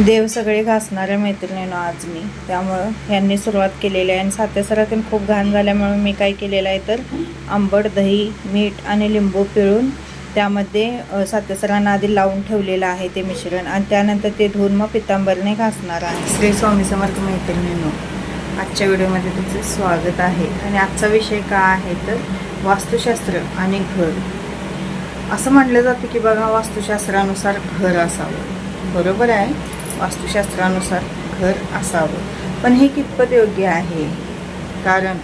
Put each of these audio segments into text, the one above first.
देव सगळे घासणाऱ्या मैत्रिणीनं आज मी. त्यामुळं यांनी सुरुवात केलेली आहे आणि सातेसरातून खूप घाण झाल्यामुळे मी काय केलेलं आहे तर आंबट दही मीठ आणि लिंबू पिळून त्यामध्ये अ, आधी लावून ठेवलेलं आहे ते मिश्रण आणि त्यानंतर ते धुवून मग पितांबरने घासणार आहे. श्री स्वामी समर्थ मैत्रिणींनो आजच्या व्हिडिओमध्ये तुमचं स्वागत आहे. आणि आजचा विषय का आहे तर वास्तुशास्त्र आणि घर. असं म्हटलं जातं की बघा वास्तुशास्त्रानुसार घर असावं. बरोबर आहे? वास्तुशास्त्रानुसार घर असावं. पण हे कितपत योग्य आहे? कारण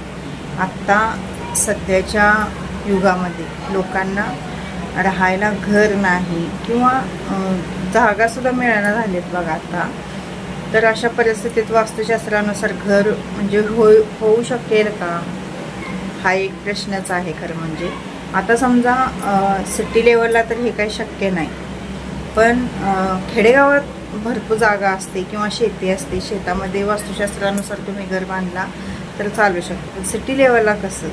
आत्ता सध्याच्या युगामध्ये लोकांना राहायला घर नाही किंवा जागासुद्धा मिळायला झालेत बघा आता. तर अशा परिस्थितीत वास्तुशास्त्रानुसार घर म्हणजे होय होऊ शकेल का? हा एक प्रश्नच आहे खरं म्हणजे. आता समजा सिटी लेवलला तर हे काही शक्य नाही. पण खेडेगावात भरपूर जागा असते किंवा शेती असते. शेतामध्ये वास्तुशास्त्रानुसार तुम्ही घर बांधला तर चालू शकतो. सिटी लेवलला कसं?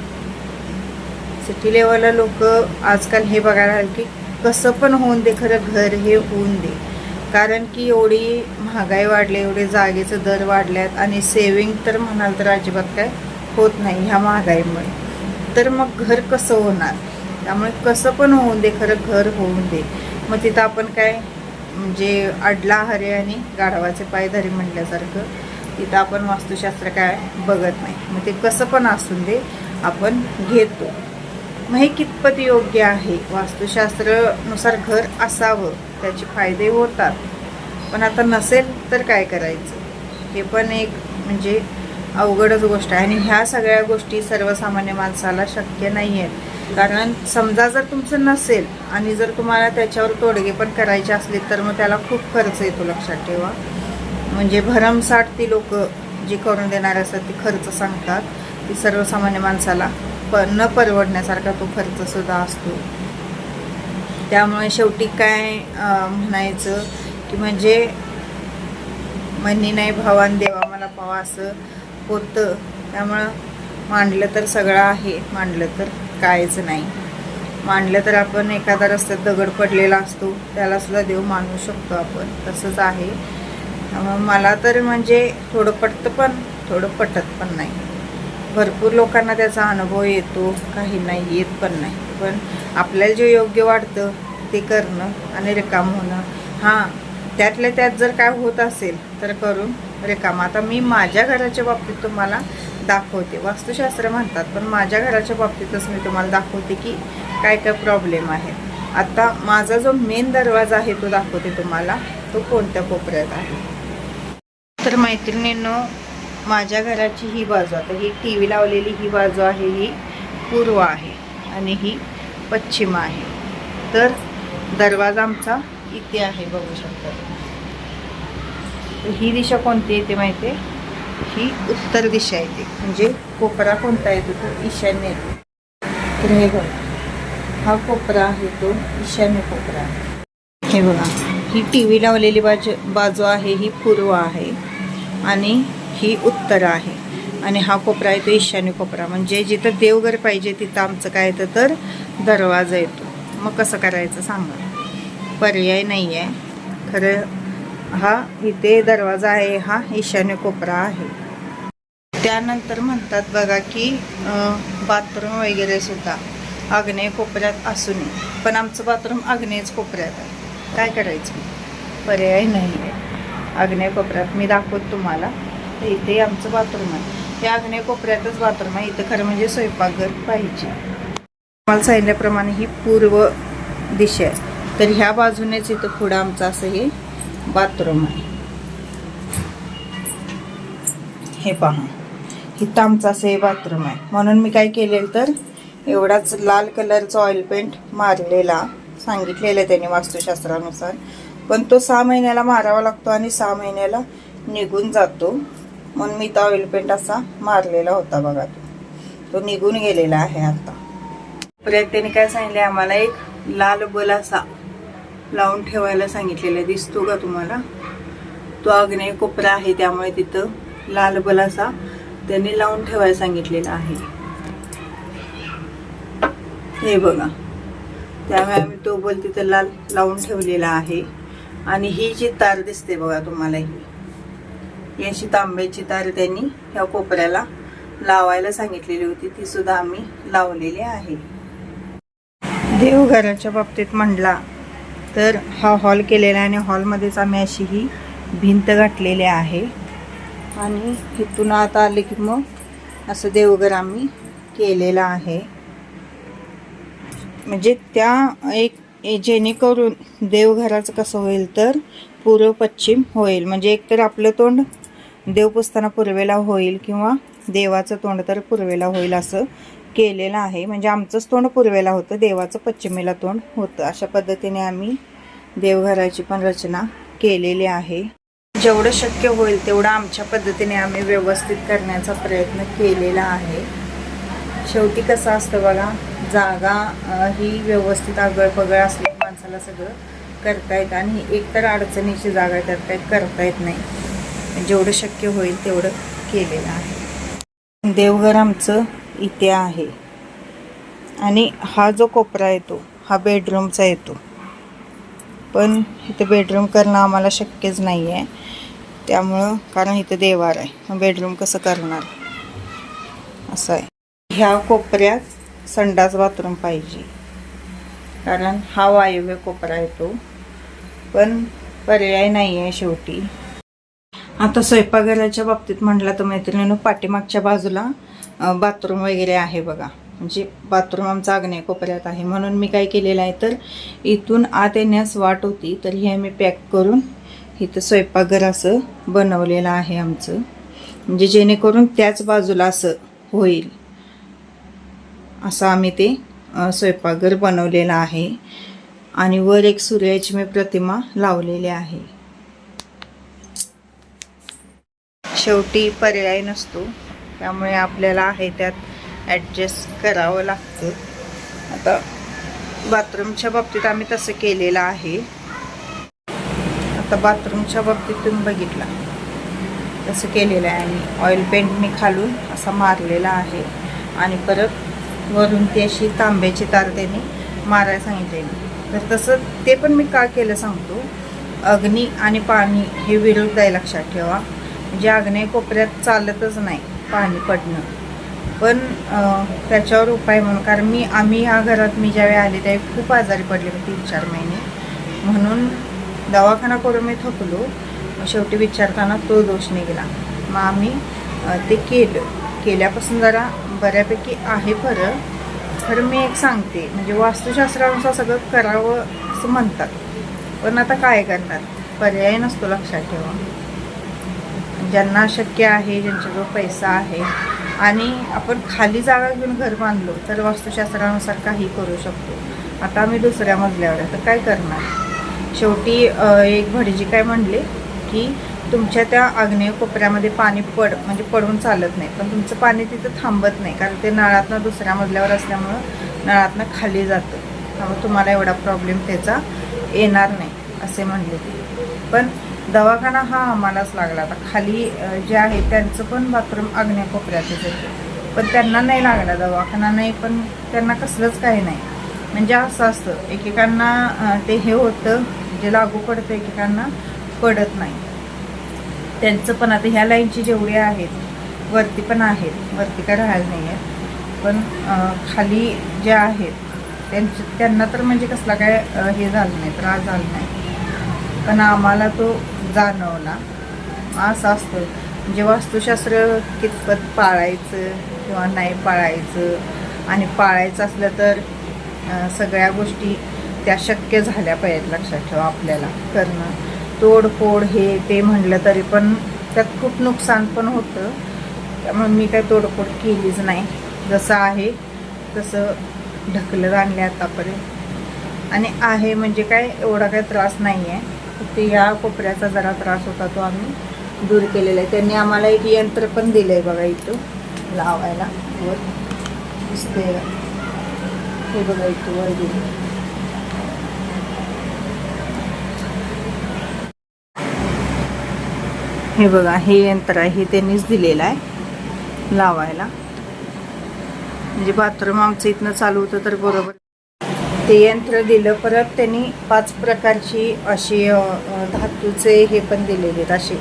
सिटी लेवलला लोक आजकाल हे बघायला की कसं पण होऊन दे खरं घर हे होऊन दे. कारण की एवढी महागाई वाढली एवढे जागेचे दर वाढल्यात आणि सेविंग तर म्हणाल तर अजिबात काय होत नाही ह्या महागाईमुळे. तर मग घर कसं होणार? त्यामुळे कसं पण होऊन दे खरं घर होऊन दे. मग तिथं आपण काय म्हणजे अडला हरे आणि गाढवाचे पायधरी म्हटल्यासारखं तिथं आपण वास्तुशास्त्र काय बघत नाही. मग ते कसं पण असून दे आपण घेतो. मग हे कितपत योग्य आहे? वास्तुशास्त्रानुसार घर असावं त्याचे फायदे होतात. पण आता नसेल तर काय करायचं? हे पण एक म्हणजे अवघडच गोष्ट आहे. आणि ह्या सगळ्या गोष्टी सर्वसामान्य माणसाला शक्य नाही आहेत कारण समजा जर तुमचं नसेल आणि जर तुम्हाला त्याच्यावर तोडगे पण करायचे असले तर मग त्याला खूप खर्च येतो लक्षात ठेवा. म्हणजे भरमसाठ ती लोक जी करून देणार असतात ती खर्च सांगतात. ती सर्वसामान्य माणसाला. प न परवडण्यासारखा तो खर्च सुद्धा असतो. त्यामुळे शेवटी काय म्हणायचं की म्हणजे म्हणी नाही भावान देवा मला पावा असं होतं. त्यामुळं मांडलं तर सगळं आहे मांडलं तर कायच नाही. मांडलं तर आपण एखादा रस्त्यात दगड पडलेला असतो त्याला सुद्धा देव मानू शकतो आपण तसंच आहे. मला तर म्हणजे थोडं पटतं पण थोडं पटत पण नाही. भरपूर लोकांना त्याचा अनुभव येतो काही नाही येत पण नाही. पण आपल्याला जे योग्य वाटतं ते करणं आणि रिकाम होणं हां त्यातल्या त्यात जर काय होत असेल तर करून रिकाम. आता मी माझ्या घराच्या बाबतीत तुम्हाला दाखवते. वास्तुशास्त्र म्हणतात पण माझ्या घराच्या बाबतीतच मी तुम्हाला दाखवते की काय काय प्रॉब्लेम आहेत आता माझा जो मेन दरवाजा आहे तो दाखवते तुम्हाला. तो कोणत्या कोपऱ्यात आहे? तर मैत्रिणींनो माझ्या घराची ही बाजू आता ही टी व्ही लावलेली ही बाजू आहे ही पूर्व आहे आणि ही पश्चिम आहे. तर दरवाजा आमचा इथे आहे बघू शकता ही दिशा कोणती येते माहिती आहे? ही उत्तर दिशा येते म्हणजे कोपरा कोणता येतो तो? ईशान्य येतो तर हे बघ. हा कोपरा आहे तो ईशान्य कोपरा. हे बघा. ही टी व्ही लावलेली बाजू बाजू आहे ही पूर्व आहे. आणि ही उत्तर आहे. आणि हा कोपरा आहे तो ईशान्य कोपरा. म्हणजे जिथं देवघर पाहिजे तिथं आमचं काय येतं तर दरवाजा येतो. मग कसं करायचं सांगा. पर्याय नाही आहे खरं हा इथे दरवाजा आहे हा ईशान्य कोपरा आहे. त्यानंतर म्हणतात बघा की बाथरूम वगैरे सुद्धा आग्नेय कोपऱ्यात असू नये. पण आमचं बाथरूम आग्नेयच कोपऱ्यात आहे. काय करायचं? पर्याय नाही आहे आग्नेय कोपऱ्यात मी दाखवत तुम्हाला. तर इथे आमचं बाथरूम आहे. हे आग्नेय कोपऱ्यातच बाथरूम आहे. इथं खरं म्हणजे स्वयंपाकघर पाहिजे. मला सांगितल्याप्रमाणे ही पूर्व दिशा आहे. तर ह्या बाजूनेच इथं पुढं आमचं असं हे बाथरूम आहे. हे पहा. इथं आमचं असं हे बाथरूम आहे. म्हणून मी काय केलेलं तर एवढाच लाल कलरचा ऑइल पेंट मारलेला सांगितलेलं आहे त्याने वास्तुशास्त्रानुसार. पण तो सहा महिन्याला मारावा लागतो आणि सहा महिन्याला निघून जातो. म्हणून मी तो ऑइल पेंट असा मारलेला होता बघा तो. तो निघून गेलेला आहे आता. परत त्याने काय सांगितले? आम्हाला एक लाल बल असा लावून ठेवायला सांगितलेला दिसतो का तुम्हाला? तो आग्नेय कोपरा आहे त्यामुळे तिथं लाल बलासा त्यांनी लावून ठेवायला सांगितलेला आहे. हे बघा. त्यामुळे आम्ही तो बल तिथं लाल लावून ठेवलेला आहे. आणि ही जी तार दिसते बघा तुम्हाला ही. ही अशी तांब्याची तार त्यांनी ह्या कोपऱ्याला लावायला सांगितलेली होती. ती सुद्धा आम्ही लावलेली आहे. देवघराच्या बाबतीत म्हणला तर हा हॉल केलेला आहे आणि हॉलमध्येच आम्ही अशी ही भिंत गाठलेली आहे. आणि इथून आता आले की मग असं देवघर आम्ही केलेलं आहे. म्हणजे त्या एक जेणेकरून देवघराचं कसं होईल तर पूर्व पश्चिम होईल. म्हणजे एकतर आपलं तोंड देव पुसताना पूर्वेला होईल किंवा देवाचं तोंड तर पूर्वेला होईल असं केलेलं आहे. म्हणजे आमचंच तोंड पूर्वेला होतं देवाचं पश्चिमेला तोंड होतं. अशा पद्धतीने आम्ही देवघराची पण रचना केलेली आहे. जेवढं शक्य होईल तेवढं आमच्या पद्धतीने आम्ही व्यवस्थित करण्याचा प्रयत्न केलेला आहे. शेवटी कसं असतं बघा जागा ही व्यवस्थित आगळपगळ असली माणसाला सगळं करता येतं आणि एकतर अडचणीची जागा करता करता येत नाही. जेवढं शक्य होईल तेवढं केलेलं आहे. देवघर आमचं इथे आहे. आणि हा जो कोपरा येतो हा बेडरूमचा येतो. पण इथं बेडरूम करणं आम्हाला शक्यच नाही आहे त्यामुळं कारण इथं देवार आहे. बेडरूम कसं करणार? असं आहे. ह्या कोपऱ्यात संडास बाथरूम पाहिजे. कारण हा वायव्य कोपरा येतो. पण पर्याय नाही आहे शेवटी. आता स्वयंपाकघराच्या बाबतीत म्हटलं तर मैत्रिणीनं पाठीमागच्या बाजूला बाथरूम वगैरे आहे बघा. म्हणजे बाथरूम आमचा आग्नेय कोपऱ्यात आहे. म्हणून मी काय केलेलं आहे तर इथून आत येण्यास वाट होती तर हे आम्ही पॅक करून इथं स्वयंपाकघर असं बनवलेलं आहे आमचं. म्हणजे जेणेकरून त्याच बाजूला असं होईल. असं आम्ही ते स्वयंपाकघर बनवलेलं आहे. आणि वर एक सूर्याची मी प्रतिमा लावलेली आहे. शेवटी पर्याय नसतो. त्यामुळे आपल्याला आहे त्यात ॲडजस्ट करावं लागतं. आता बाथरूमच्या बाबतीत आम्ही तसं केलेलं आहे. आता बाथरूमच्या बाबतीत तुम्ही बघितला. तसं केलेलं आहे आम्ही. ऑइल पेंट मी खालून असा मारलेला आहे. आणि परत वरून ती अशी तांब्याची तार त्याने मारायला सांगितलेली तर तसं ते पण मी का केलं सांगतो. अग्नी आणि पाणी हे विरुद्ध आहे लक्षात ठेवा. म्हणजे आग्नेय कोपऱ्यात चालतच नाही पाणी पडणं. पण त्याच्यावर उपाय म्हणून कारण मी आम्ही ह्या घरात मी ज्यावेळी आले त्यावेळी खूप आजारी पडले मी तीन चार महिने. म्हणून दवाखाना करून मी थकलो. शेवटी विचारताना तो दोष निघाला. मग आम्ही ते केलं. केल्यापासून जरा बऱ्यापैकी आहे बरं खरं मी एक सांगते म्हणजे वास्तुशास्त्रानुसार सगळं करावं असं म्हणतात. पण आता काय करणार? पर्याय नसतो लक्षात ठेवा. ज्यांना शक्य आहे ज्यांच्याजवळ पैसा आहे आणि आपण खाली जागा घेऊन घर बांधलो तर वास्तुशास्त्रानुसार काही करू शकतो. आता आम्ही दुसऱ्या मजल्यावर आहे. तर काय करणार? शेवटी एक भटजी काय म्हणले की तुमच्या त्या आग्नेय कोपऱ्यामध्ये पाणी पड म्हणजे पडून चालत नाही. पण तुमचं पाणी तिथं थांबत नाही कारण ते नळातनं दुसऱ्या मजल्यावर असल्यामुळं नळातनं खाली जातं. त्यामुळे तुम्हाला एवढा प्रॉब्लेम त्याचा येणार नाही असे म्हणले ते. पण दवाखाना हा आम्हालाच लागला. आता खाली जे आहे त्यांचं पण बाथरूम आग्नेय कोपऱ्यातच येतं पण त्यांना नाही लागला दवाखाना नाही पण त्यांना कसलंच काही नाही. म्हणजे असं असतं एकेकांना ते हे होतं जे लागू पडतं एकेकांना पडत नाही. त्यांचं पण आता ह्या लाईनची जेवढी आहेत वरती पण आहेत वरती काय राहायला नाही आहेत. पण खाली जे आहेत त्यांचं त्यांना तर म्हणजे कसला काय हे झालं नाही त्रास झाला नाही. पण आम्हाला तो जाणवला. असं असतं. म्हणजे वास्तुशास्त्र कितपत पाळायचं किंवा नाही पाळायचं आणि पाळायचं असलं तर सगळ्या गोष्टी त्या शक्य झाल्या पाहिजेत लक्षात ठेवा आपल्याला. करणं तोडफोड हे ते म्हणलं तरी पण त्यात खूप नुकसान पण होतं. त्यामुळे मी काय तोडफोड केलीच नाही. जसं आहे तसं ढकलत आणले आतापर्यंत. आणि आहे म्हणजे काय एवढा काय त्रास नाही आहे ते ह्या कोपऱ्याचा जरा त्रास होता तो आम्ही दूर केलेला आहे. त्यांनी आम्हाला एक यंत्र पण दिलं आहे बघा इथं लावायला. वर. दिसते हे बघा इथं वर दिलं हे बघा हे यंत्र आहे हे त्यांनीच दिलेलं आहे लावायला. म्हणजे बाथरूम आमचं इथनं चालू होतं तर बरोबर. ते यंत्र दिलं परत त्यांनी पाच प्रकारची अशी धातूचे हे पण दिलेले आहेत. असे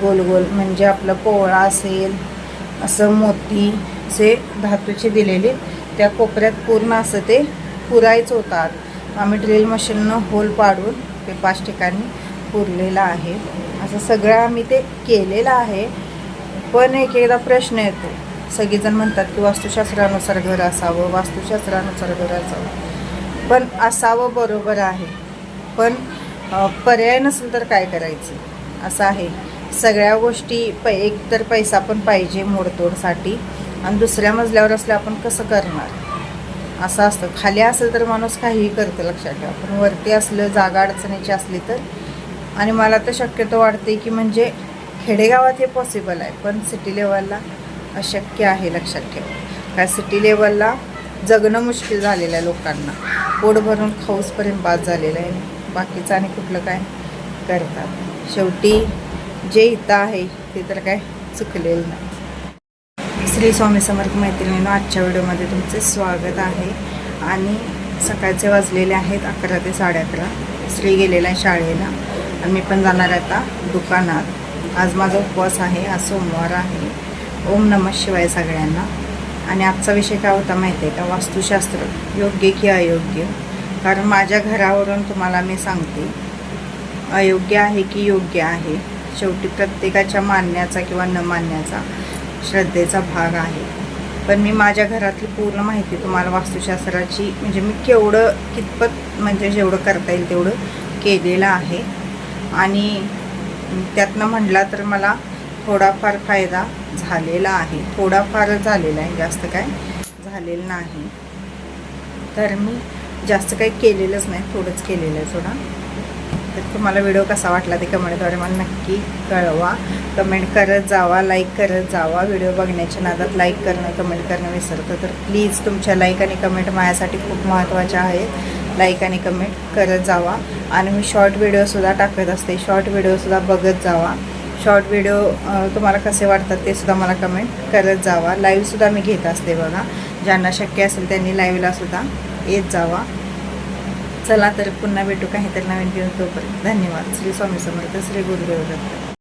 गोल गोल म्हणजे आपलं पोळा असेल असं मोतीचे धातूचे दिलेले त्या कोपऱ्यात पूर्ण असं ते पुरायचं होतात. आम्ही ड्रिल मशीननं होल पाडून ते पाच ठिकाणी पुरलेलं आहे. असं सगळं आम्ही ते केलेलं आहे. पण एक एकदा प्रश्न येतो. सगळेजण म्हणतात की वास्तुशास्त्रानुसार घर असावं वास्तुशास्त्रानुसार घर असावं. पण असावं बरोबर आहे. पण पर्याय नसेल तर काय करायचं? असं आहे. सगळ्या गोष्टी प एक तर पैसा पण पाहिजे मोडतोडसाठी आणि दुसऱ्या मजल्यावर असल्या आपण कसं करणार? असं असतं. खाली असेल तर माणूस काहीही करतं लक्षात ठेवा. पण वरती असलं जागा अडचणीची असली तर. आणि मला तर शक्यतो वाटते की म्हणजे खेडेगावात हे पॉसिबल आहे. पण सिटी लेवलला अशक्य आहे लक्षात ठेवा. काय सिटी लेवलला जगणं मुश्किल झालेलं आहे लोकांना. पोट भरून खाऊसपर्यंत बाद झालेलं आहे. बाकीचं आणि कुठलं काय करतात. शेवटी जे इथं आहे ते तर काय चुकलेलं नाही. श्री स्वामी समर्थ मैत्रिणीनं आजच्या व्हिडिओमध्ये तुमचे स्वागत आहे. आणि सकाळचे वाजलेले आहेत अकरा ते साडे अकरा. श्री गेलेला आहे शाळेला. आणि मी पण जाणार आहे आता दुकानात. आज माझा उपवास आहे आज सोमवार आहे. ओम नमः शिवाय सगळ्यांना. आणि आजचा विषय काय होता माहिती आहे का? वास्तुशास्त्र. योग्य की अयोग्य? कारण माझ्या घरावरून तुम्हाला मी सांगते अयोग्य आहे की योग्य आहे शेवटी प्रत्येकाच्या मानण्याचा किंवा न मानण्याचा श्रद्धेचा भाग आहे. पण मी माझ्या घरातली पूर्ण माहिती तुम्हाला वास्तुशास्त्राची म्हणजे मी केवढं कितपत म्हणजे जेवढं करता येईल तेवढं केलेलं आहे. आणि त्यातनं म्हटला तर मला थोडाफार फायदा झालेला आहे. थोडाफार झालेला आहे जास्त काय झालेलं नाही. तर मी जास्त काही केलेलंच नाही थोडंच केलेलं आहे थोडा. तर तुम्हाला व्हिडिओ कसा वाटला ते कमेंटद्वारे मला नक्की कळवा. कमेंट करत जावा लाईक करत जावा. व्हिडिओ बघण्याच्या नादात लाईक करणं कमेंट करणं विसरतं तर प्लीज तुमच्या लाईक आणि कमेंट माझ्यासाठी खूप महत्त्वाच्या आहेत. लाईक आणि कमेंट करत जावा. आणि मी शॉर्ट व्हिडिओसुद्धा टाकत असते. शॉर्ट व्हिडिओसुद्धा बघत जावा. शॉर्ट व्हिडिओ तुम्हाला कसे वाटतात ते सुद्धा मला कमेंट करत जावा. लाईव्हसुद्धा मी घेत असते बघा. ज्यांना शक्य असेल त्यांनी लाईव्हलासुद्धा येत जावा. चला तर पुन्हा भेटू काहीतरी नवीन घेऊन तोपर्यंत. धन्यवाद. श्री स्वामी समर्थ श्री गुरुदेव दत्त.